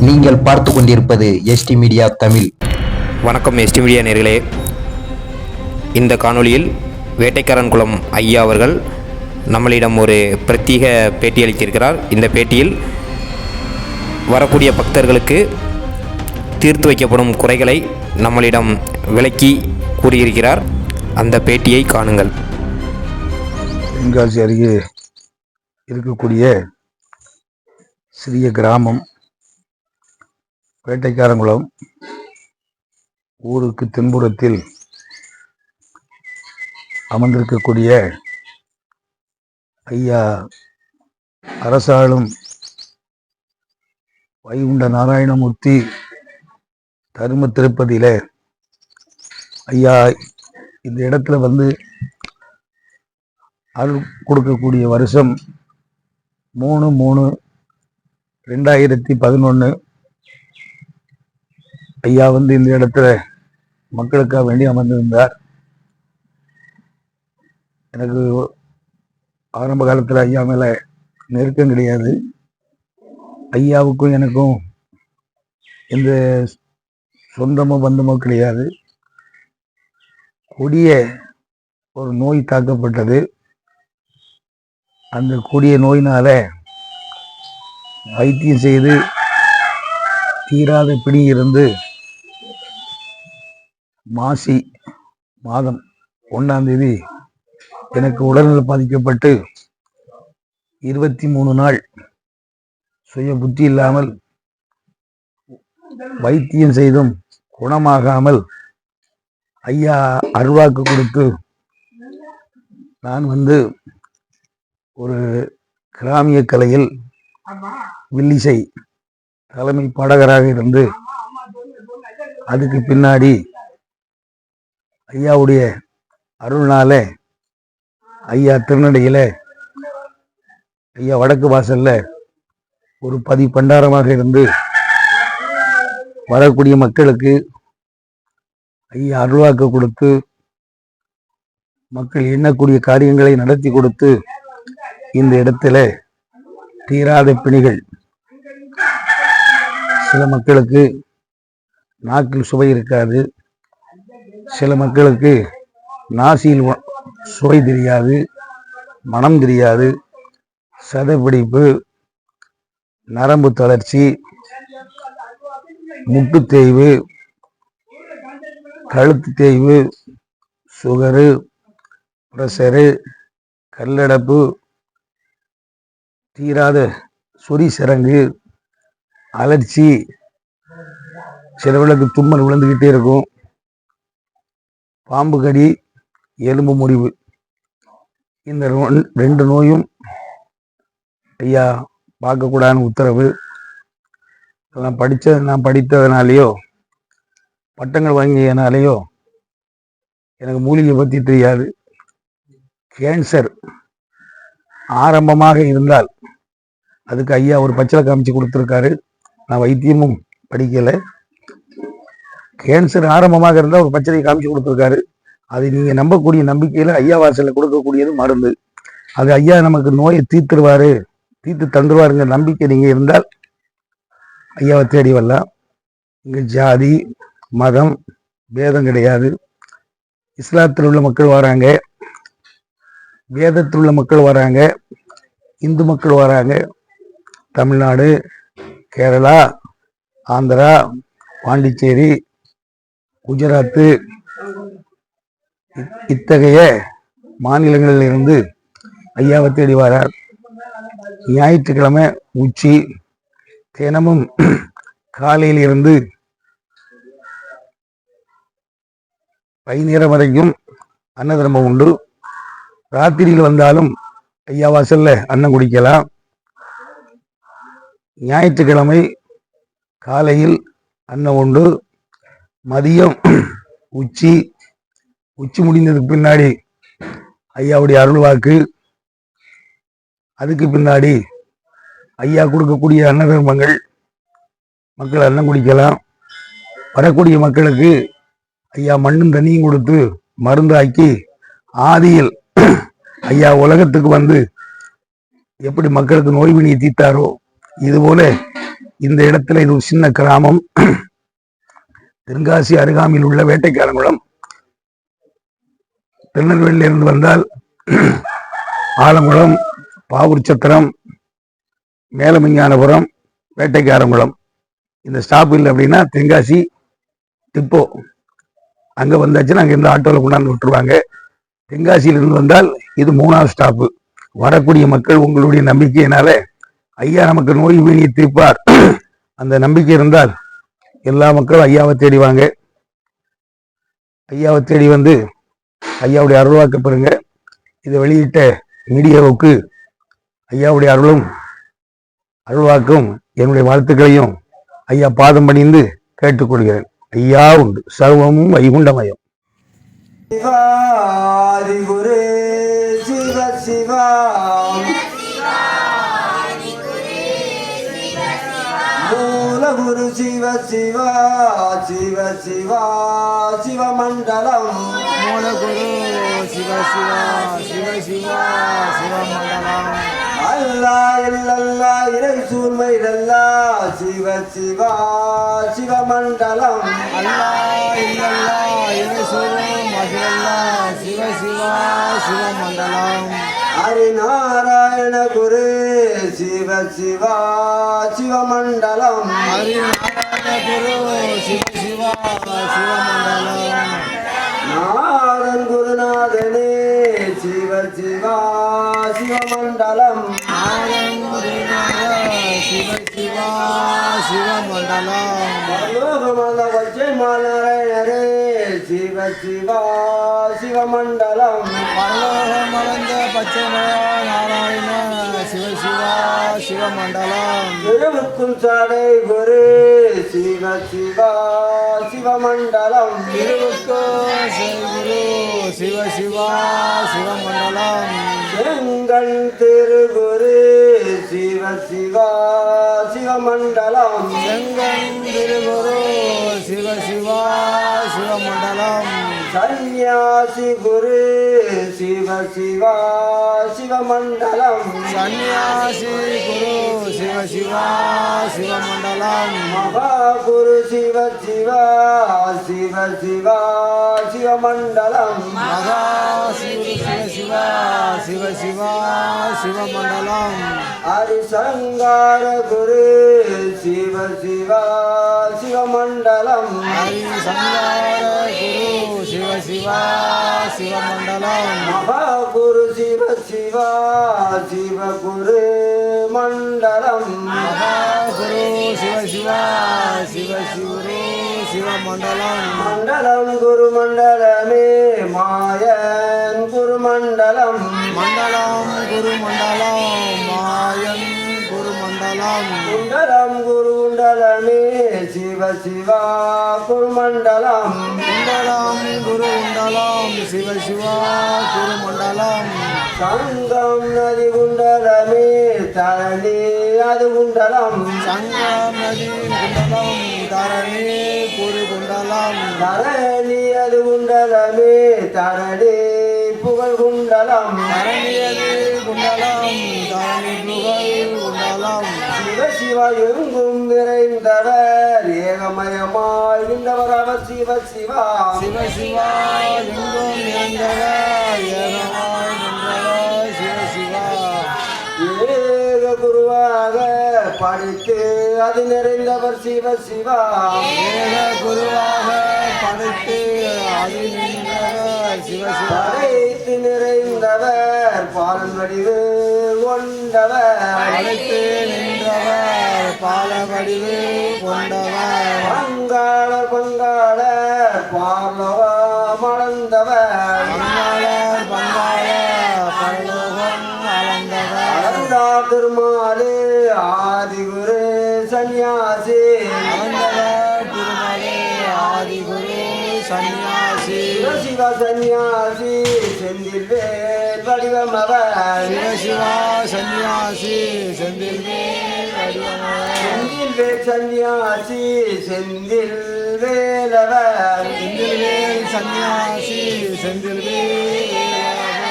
நீங்கள் பார்த்து கொண்டிருப்பது எஸ்டி மீடியா தமிழ். வணக்கம் எஸ்டி மீடியா நேர்களே. இந்த காணொளியில் வேட்டைக்காரன் குளம் ஐயா அவர்கள் நம்மளிடம் ஒரு பிரத்யேக பேட்டி அளித்திருக்கிறார். இந்த பேட்டியில் வரக்கூடிய பக்தர்களுக்கு தீர்த்து வைக்கப்படும் குறைகளை நம்மளிடம் விளக்கி கூறியிருக்கிறார். அந்த பேட்டியை காணுங்கள். தென்காசி அருகே இருக்கக்கூடிய சிறிய கிராமம் வேட்டைக்காரங்குளம் ஊருக்கு தென்புறத்தில் அமர்ந்திருக்கக்கூடிய ஐயா அரசாளும் வைகுண்ட நாராயணமூர்த்தி தரும திருப்பதியில ஐயா இந்த இடத்துல வந்து அருள் கொடுக்கக்கூடிய வருஷம் மூணு மூணு ரெண்டாயிரத்தி பதினொன்று ஐயா வந்து இந்த இடத்துல மக்களுக்காக வேண்டி அமர்ந்திருந்தார். எனக்கு ஆரம்ப காலத்தில் ஐயா மேலே நெருக்கம் கிடையாது. ஐயாவுக்கும் எனக்கும் எந்த சொந்தமோ பந்தமோ கிடையாது. கொடிய ஒரு நோய் தாக்கப்பட்டது. அந்த கொடிய நோயினால வைத்தியம் செய்து தீராத பிடி இருந்து மாசி மாதம் ஒன்றாம் தேதி எனக்கு உடல்நல பாதிக்கப்பட்டு இருபத்தி மூணு நாள் சுய புத்தி இல்லாமல் வைத்தியம் செய்தும் குணமாகாமல் ஐயா அருள்வாக்கு கொடுத்து நான் வந்து ஒரு கிராமிய கலையில் வில்லிசை தலைமை பாடகராக இருந்து அதுக்கு பின்னாடி ஐயாவுடைய அருள்னால ஐயா திருநடையில ஐயா வடக்கு வாசல்ல ஒரு பதி பண்டாரமாக இருந்து வரக்கூடிய மக்களுக்கு ஐயா அருள்வாக்கு கொடுத்து மக்கள் எண்ணக்கூடிய காரியங்களை நடத்தி கொடுத்து இந்த இடத்துல தீராத பிணிகள் சில மக்களுக்கு நாக்கில் சுவை இருக்காது. சில மக்களுக்கு நாசியில் சுவை தெரியாது மனம் தெரியாது சதைப்பிடிப்பு நரம்பு தளர்ச்சி முட்டு தேய்வு கழுத்து தேய்வு சுகரு ப்ரெஷரு கல்லடப்பு தீராத சொறி சிறங்கு அலர்ச்சி சிலவர்களுக்கு தும்மல் விழுந்துக்கிட்டே இருக்கும். பாம்பு கடி எலும்பு முறிவு. இந்த ரெண்டு நோயும் ஐயா பார்க்கக்கூடாதுன்னு உத்தரவு. நான் படித்த நான் படித்ததுனாலேயோ பட்டங்கள் வாங்கியனாலேயோ எனக்கு மூலிகை பற்றி தெரியாது. கேன்சர் ஆரம்பமாக இருந்தால் அதுக்கு ஐயா ஒரு பச்சளை காமிச்சு கொடுத்துருக்காரு. நான் வைத்தியமும் படிக்கலை. கேன்சர் ஆரம்பமாக இருந்தால் ஒரு பச்சரியை காமிச்சு கொடுத்துருக்காரு. அது நீங்கள் நம்பக்கூடிய நம்பிக்கையில் ஐயா வாசலில் கொடுக்கக்கூடியது மருந்து. அது ஐயா நமக்கு நோயை தீர்த்துருவார் தீர்த்து தந்துருவாருங்கிற நம்பிக்கை நீங்கள் இருந்தால் ஐயாவை தேடி வரலாம். இங்கே ஜாதி மதம் பேதம் கிடையாது. இஸ்லாத்தில் உள்ள மக்கள் வராங்க. வேதத்தில் உள்ள மக்கள் வராங்க. இந்து மக்கள் வராங்க. தமிழ்நாடு கேரளா ஆந்திரா பாண்டிச்சேரி குஜராத்து இத்தகைய மாநிலங்களில் இருந்து ஐயாவை தேடி வரார். ஞாயிற்றுக்கிழமை உச்சி தினமும் காலையில் இருந்து பைநேரம் வரைக்கும் அன்னதர்மம் உண்டு. ராத்திரியில் வந்தாலும் ஐயா வாசல்ல அன்னம் குடிக்கலாம். ஞாயிற்றுக்கிழமை காலையில் அன்னம் உண்டு. மதியம். உச்சி. உச்சி முடிந்ததுக்கு பின்னாடி ஐயாவுடைய அருள் வாக்கு அதுக்கு பின்னாடி ஐயா கொடுக்கக்கூடிய அன்னதர்மங்கள் மக்கள் அன்னம் குடிக்கலாம். வரக்கூடிய மக்களுக்கு ஐயா மண்ணும் தண்ணியும் கொடுத்து மருந்தாக்கி ஆதியில் ஐயா உலகத்துக்கு வந்து எப்படி மக்களுக்கு நோய் வினியை தீர்த்தாரோ இதுபோல இந்த இடத்துல இது ஒரு சின்ன கிராமம். தென்காசி அருகாமையில் உள்ள வேட்டைக்காரங்குளம் திருநெல்வேலியிலிருந்து வந்தால் ஆலங்குளம் பாவூர்ச்சத்திரம் மேலமிஞானபுரம் மேலமிஞ்ஞானபுரம் வேட்டைக்காரங்குளம் இந்த ஸ்டாப் இல்லை அப்படின்னா தென்காசி டிப்போ. அங்கே வந்தாச்சுன்னா அங்கே இருந்து ஆட்டோல கொண்டாந்து விட்டுருவாங்க. தென்காசியிலிருந்து வந்தால் இது மூணாவது ஸ்டாப்பு வரக்கூடிய மக்கள் உங்களுடைய நம்பிக்கையினால ஐயா நமக்கு நோய் வீணியை தீர்ப்பார். அந்த நம்பிக்கை இருந்தால் எல்லா மக்களும் ஐயாவை தேடி வாங்க. ஐயாவை தேடி வந்து ஐயாவுடைய அருள்வாக்க பெறுங்க. இதை வெளியிட்ட மீடியாவுக்கு ஐயாவுடைய அருளும் அருள்வாக்கும் என்னுடைய வாழ்த்துக்களையும் ஐயா பாதம் பணிந்து கேட்டுக்கொள்கிறேன் ஐயா உண்டு. சர்வமும் வைகுண்டமயம். சிவ சிவா சிவ சிவா சிவமண்டலம். மூல குரு சிவ சிவா சிவ சிவா சிவமண்டலம். அல்லா இல்லல்லா இறை சூர்மை இல்லல்லா சிவ சிவா சிவமண்டலம். அல்லா இல்லல்லா இறை சூர்மை மகிழல்லா சிவ சிவா சிவமண்டலம். ஹரிநாராயண குரு சிவ சிவா சிவமண்டலம். நாதன் குருநாதனே சிவ சிவா சிவமண்டலம். சிவ சிவா சிவமண்டலம். வச்சை மாநாராயணரே. சிவ சிவா சிவமண்டலம். பரலோகமலந்த பச்சை நாராயண சிவ சிவா சிவமண்டலம். திருவுக்கும் சாடை குரு சிவ சிவா சிவமண்டலம். திருவுக்கும் குரு சிவ சிவா சிவமண்டலம். செங்கண் திருகுரு சிவ சிவா சிவமண்டலம். செங்கண் திருகுரு சந்நியாசி குரு சிவ சிவா சிவமண்டலம் சந்நியாசி குரு சிவ சிவா சிவமண்டலம் மகா குரு சிவ சிவா சிவ சிவா சிவமண்டலம் மகா சிவ சிவ சிவ சிவ சிவா சிவமண்டலம் ஹரிசங்கார குரு சிவ சிவா சிவமண்டலம் ஹரிசங்கார குரு சிவ சிவா சிவமண்டலம். மகா குரு சிவ சிவா சிவ குரு மண்டலம். மகா குரு சிவ சிவா சிவ சிவரு சிவமண்டலம். மண்டலம் குரு மண்டலமே மாயன் குரு மண்டலம். மண்டலம் குரு மண்டலம் மாயன் குரு மண்டலம். குண்டலம் குரு குண்டலமே சிவ சிவா குரு மண்டலம் குண்டலம் குரு குண்டலம் சிவ சிவா குரு மண்டலம் சங்கம் நதி குண்டலமே தரணி அது குண்டலம். சங்கம் நதி குண்டலம் தரணி குரு குண்டலம். தரணி அது குண்டலமே தரணி புகழ் குண்டலம். தரணியது குண்டலம் தரணி புகழ் சிவ எங்கும் நிறைந்தவர். ஏகமயமாய் நின்றவர் அவர் சிவ சிவா. சிவ சிவா எங்கும் நிறைந்தவர். ஏகமாய் சிவ சிவா. ஏக குருவாக படித்து அது நிறைந்தவர் சிவ சிவா. ஏக குருவாக படைத்து அது நிறைந்தவர் சிவ சிவா. படைத்து நிறைந்தவர். பாலன் வடிவு கொண்டவர். படைத்து நின்றவர் பால வடிவு கொண்டவர். பங்காளர் பங்காளர் பார்லவ மணந்தவர் பங்காளர் பங்காளர் பரலோகம் அளந்தவர் அளந்தார் திருமாலே ஆதிகுரு சந்நியாசி. அளந்தவர் திருமாலே ஆதிகுரு சந்நியாசி. சிவ சந்நியாசி செந்தில் வேல் வடிவம் அவர். சிவ சிவா சந்நியாசி செந்தில் வேல் செந்தில் வேல் சந்நியாசி செந்தில் வேலவர் செந்தில் வேல் சந்நியாசி செந்தில்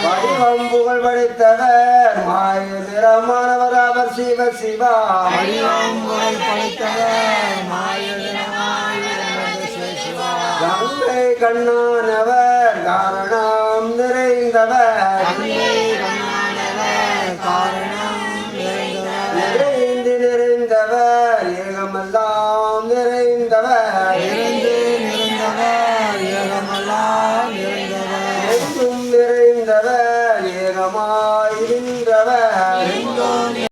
வடிவம் புகழ் படைத்தவர் மாயதிரமானவர் அவர் சிவ சிவா வடிவம் புகழ் படைத்தவர் மாயனாய் என்பது சிவ சிவா கங்கை கண்ணானவர் காரணம் நிறைந்தவர்